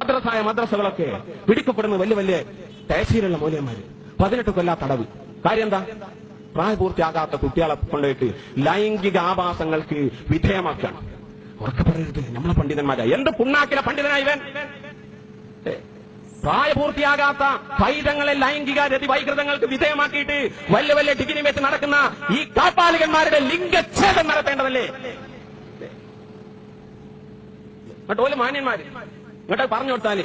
മദ്രസായ മദ്രസകളൊക്കെ പിടിക്കപ്പെടുന്ന വലിയ വലിയ തേശീലുള്ള മൂല്യന്മാര്. പതിനെട്ട് കൊല്ലാ തടവ്. കാര്യം എന്താ? പ്രായപൂർത്തിയാകാത്ത കുട്ടികളെ കൊണ്ടുപോയിട്ട് ലൈംഗിക ആഭാസങ്ങൾക്ക് ഉറക്കെ പറയരുത്. നമ്മളെ പണ്ഡിതന്മാരായി എന്ത് പുണ്ണാക്കിലെ പണ്ഡിതനായി ഇവൻ? പ്രായപൂർത്തിയാകാത്ത പൈതങ്ങളെ ലൈംഗിക രതി വൈകൃതങ്ങൾക്ക് വിധേയമാക്കിയിട്ട് വലിയ വലിയ ഡിഗ്രി വെച്ച് നടക്കുന്ന ഈ കാപ്പാലികന്മാരുടെ ലിംഗച്ഛേദം നടത്തേണ്ടതല്ലേ? മാന്യന്മാര് ഇങ്ങോട്ട് പറഞ്ഞു കൊടുത്താൽ.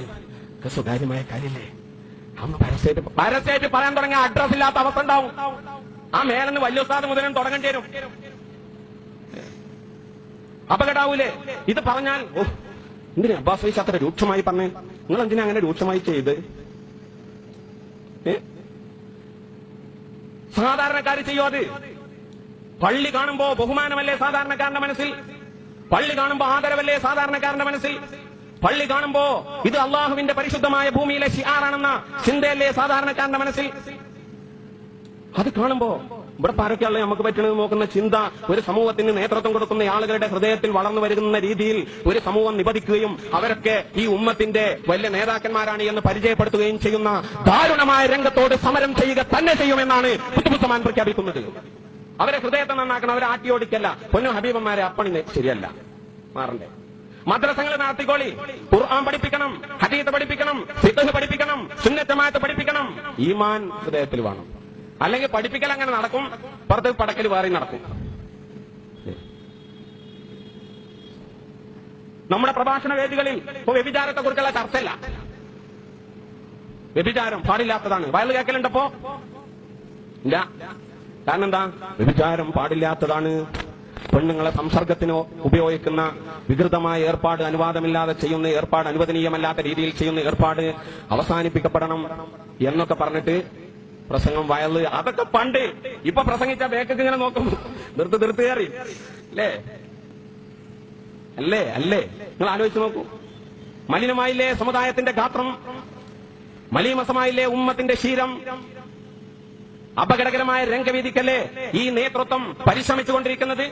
സ്വകാര്യമായ കാര്യമില്ലേ അന്ന് പരസ്യമായിട്ട് പരസ്യമായിട്ട് പറയാൻ തുടങ്ങിയ അഡ്രസ് ഇല്ലാത്ത അവസ്ഥ ഉണ്ടാവും. ആ മേലെന്ന് വലിയ ഉസ്താദ് മുതലും തുടങ്ങേണ്ടി വരും. അപകടാവൂലേ? ഇത് പറഞ്ഞാൽ എന്തിനാ അബ്ബാസ് വൈസ് അത്ര രൂക്ഷമായി പറഞ്ഞേ? നിങ്ങൾ എന്തിനാ അങ്ങനെ രൂക്ഷമായി ചെയ്ത്? സാധാരണക്കാർ ചെയ്യോ അത്? പള്ളി കാണുമ്പോ ബഹുമാനമല്ലേ സാധാരണക്കാരന്റെ മനസ്സിൽ? പള്ളി കാണുമ്പോ ആദരവല്ലേ സാധാരണക്കാരന്റെ മനസ്സിൽ? പള്ളി കാണുമ്പോ ഇത് അള്ളാഹുവിന്റെ പരിശുദ്ധമായ ഭൂമിയിലെ ഷിയാറാണെന്ന ചിന്തയല്ലേ സാധാരണക്കാരന്റെ മനസ്സിൽ? അത് കാണുമ്പോ ഇവിടെ പാരൊക്കെയുള്ള നമുക്ക് പറ്റുന്നത് നോക്കുന്ന ചിന്ത ഒരു സമൂഹത്തിന് നേതൃത്വം കൊടുക്കുന്ന ആളുകളുടെ ഹൃദയത്തിൽ വളർന്നു വരുന്ന രീതിയിൽ ഒരു സമൂഹം നിപതിക്കുകയും അവരൊക്കെ ഈ ഉമ്മത്തിന്റെ വലിയ നേതാക്കന്മാരാണ് എന്ന് പരിചയപ്പെടുത്തുകയും ചെയ്യുന്ന ദാരുണമായ രംഗത്തോട് സമരം ചെയ്യുക തന്നെ ചെയ്യുമെന്നാണ് കുത്തുബുസമാൻ പ്രഖ്യാപിക്കുന്നത്. അവരെ ഹൃദയത്തെ നന്നാക്കണം അവരെ ആട്ടിയോടിക്കല്ല. പൊന്നു ഹബീബന്മാരെ അപ്പണി ശരിയല്ല. മാറണ്ടേ? മദ്രസകൾ നടത്തിക്കോളി. ഖുർആൻ പഠിപ്പിക്കണം ഹദീത്ത് പഠിപ്പിക്കണം ഫിഖ് പഠിപ്പിക്കണം സുന്നത്തമായത്ത് പഠിപ്പിക്കണം. ഈമാൻ ഹൃദയത്തിൽ വേണം. അല്ലെങ്കിൽ പഠിപ്പിക്കൽ അങ്ങനെ നടക്കും പുറത്ത് പടക്കൽ വേറെ നടക്കും. നമ്മുടെ പ്രഭാഷണ വേദികളിൽ ഇപ്പോ വ്യഭിചാരത്തെ കുറിച്ചുള്ള ചർച്ചയില്ല. വ്യഭിചാരം പാടില്ലാത്തതാണ്. വയൽ കേൾക്കലുണ്ടപ്പോ ഇല്ല. കാരണം എന്താ? വ്യഭിചാരം പാടില്ലാത്തതാണ്. പെണ്ണുങ്ങളെ സംസർഗത്തിനോ ഉപയോഗിക്കുന്ന വികൃതമായ ഏർപ്പാട് അനുവാദമില്ലാതെ ചെയ്യുന്ന ഏർപ്പാട് അനുവദനീയമല്ലാത്ത രീതിയിൽ ചെയ്യുന്ന ഏർപ്പാട് അവസാനിപ്പിക്കപ്പെടണം എന്നൊക്കെ പറഞ്ഞിട്ട് പ്രസംഗം വയൽ. അതൊക്കെ പണ്ട്. ഇപ്പൊ പ്രസംഗിച്ച ബേക്കൊക്കെ ഇങ്ങനെ നോക്കും. നിർത്ത് നിർത്ത് കയറി. അല്ലേ? അല്ലേ? അല്ലേ? നിങ്ങൾ ആലോചിച്ച് നോക്കൂ. മലിനമായില്ലേ സമുദായത്തിന്റെ ഗാത്രം? മലീമസമായില്ലേ ഉമ്മത്തിന്റെ ശീലം അപകടകരമായ രംഗവേദിക്കല്ലേ ഈ നേതൃത്വം പരിശ്രമിച്ചുകൊണ്ടിരിക്കുന്നത്?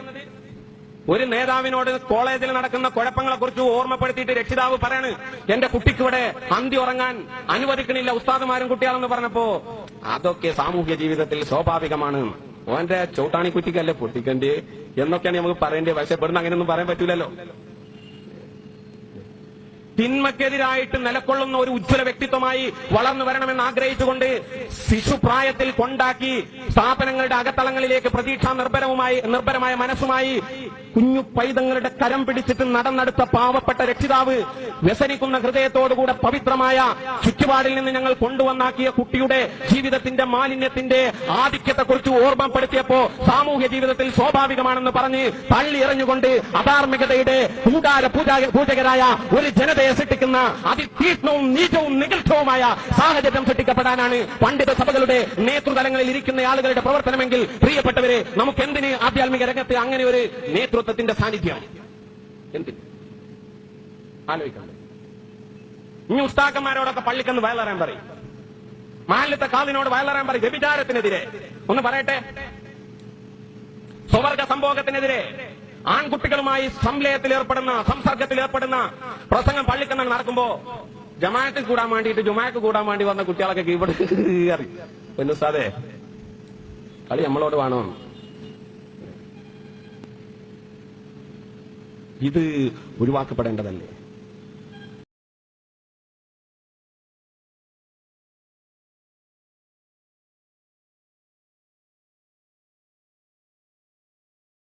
ഒരു നേതാവിനോട് കോളേജിൽ നടക്കുന്ന കുഴപ്പങ്ങളെ കുറിച്ച് ഓർമ്മപ്പെടുത്തിയിട്ട് രക്ഷിതാവ് പറയാണ് എന്റെ കുട്ടിക്ക് ഇവിടെ അന്തി ഉറങ്ങാൻ അനുവദിക്കണില്ല ഉസ്താദുമാരും കുട്ടികളെന്ന് പറഞ്ഞപ്പോ അതൊക്കെ സാമൂഹ്യ ജീവിതത്തിൽ സ്വാഭാവികമാണ്. ഓന്റെ ചൂട്ടാണി കുറ്റിക്കല്ലേ പൊട്ടിക്കണ്ടേ? എന്നൊക്കെയാണ് നമുക്ക് പറയേണ്ടത്. പക്ഷെ ഇവിടുന്ന് അങ്ങനെയൊന്നും പറയാൻ പറ്റൂലല്ലോ. തിന്മക്കെതിരായിട്ട് നിലക്കൊള്ളുന്ന ഒരു ഉജ്ജ്വല വ്യക്തിത്വമായി വളർന്നു വരണമെന്ന് ആഗ്രഹിച്ചുകൊണ്ട് ശിശുപ്രായത്തിൽ കൊണ്ടാക്കി സ്ഥാപനങ്ങളുടെ അകത്തളങ്ങളിലേക്ക് പ്രതീക്ഷാ നിർഭരവുമായി നിർഭരമായ മനസ്സുമായി കുഞ്ഞു പൈതങ്ങളുടെ കരം പിടിച്ചിട്ട് നടന്നെടുത്ത പാവപ്പെട്ട രക്ഷിതാവ് വ്യസനിക്കുന്ന ഹൃദയത്തോടുകൂടെ പവിത്രമായ ചുറ്റുപാടിൽ നിന്ന് ഞങ്ങൾ കൊണ്ടുവന്നാക്കിയ കുട്ടിയുടെ ജീവിതത്തിന്റെ മാലിന്യത്തിന്റെ ആധിക്യത്തെക്കുറിച്ച് ഓർമ്മപ്പെടുത്തിയപ്പോ സാമൂഹ്യ ജീവിതത്തിൽ സ്വാഭാവികമാണെന്ന് പറഞ്ഞ് തള്ളി എറിഞ്ഞുകൊണ്ട് അധാർമികതയുടെ കൂടാര പൂജാ പൂജകരായ ഒരു ജനതയെ സൃഷ്ടിക്കുന്ന അതിതീക്ഷ്ണവും നീചവും നികൃഷ്ടവുമായ സാഹചര്യം സൃഷ്ടിക്കപ്പെടാനാണ് പണ്ഡിത സഭകളുടെ നേതൃതലങ്ങളിൽ ഇരിക്കുന്ന ആളുകളുടെ പ്രവർത്തനമെങ്കിൽ പ്രിയപ്പെട്ടവരെ നമുക്ക് എന്തിന് ആധ്യാത്മിക രംഗത്ത് അങ്ങനെ ഒരു നേതൃത്വത്തിന്റെ സാന്നിധ്യം? എന്തിന്? ആലോചിക്കണ്ടേ ഇനി ഉസ്താക്കന്മാരോടൊക്കെ പള്ളിക്കെന്ന് വയലറാൻ പറയും. മാലിത്തെ കാലിനോട് വയലറാൻ പറയും വ്യഭിചാരത്തിനെതിരെ. ഒന്ന് പറയട്ടെ? സ്വവർഗ സംഭോഗത്തിനെതിരെ ആൺകുട്ടികളുമായി സംലയത്തിൽ ഏർപ്പെടുന്ന സംസർഗത്തിൽ ഏർപ്പെടുന്ന പ്രസംഗം പള്ളിക്കെന്നാണ് നടക്കുമ്പോ ജമാഅത്തിൽ കൂടാൻ വേണ്ടിയിട്ട് ജുമാക്ക് കൂടാൻ വേണ്ടി വന്ന കുട്ടികളൊക്കെ ഇവിടെ കയറി പിന്നെ സാധേ കളി നമ്മളോട് വേണോ ഇത് ഒഴിവാക്കപ്പെടേണ്ടതല്ലേ?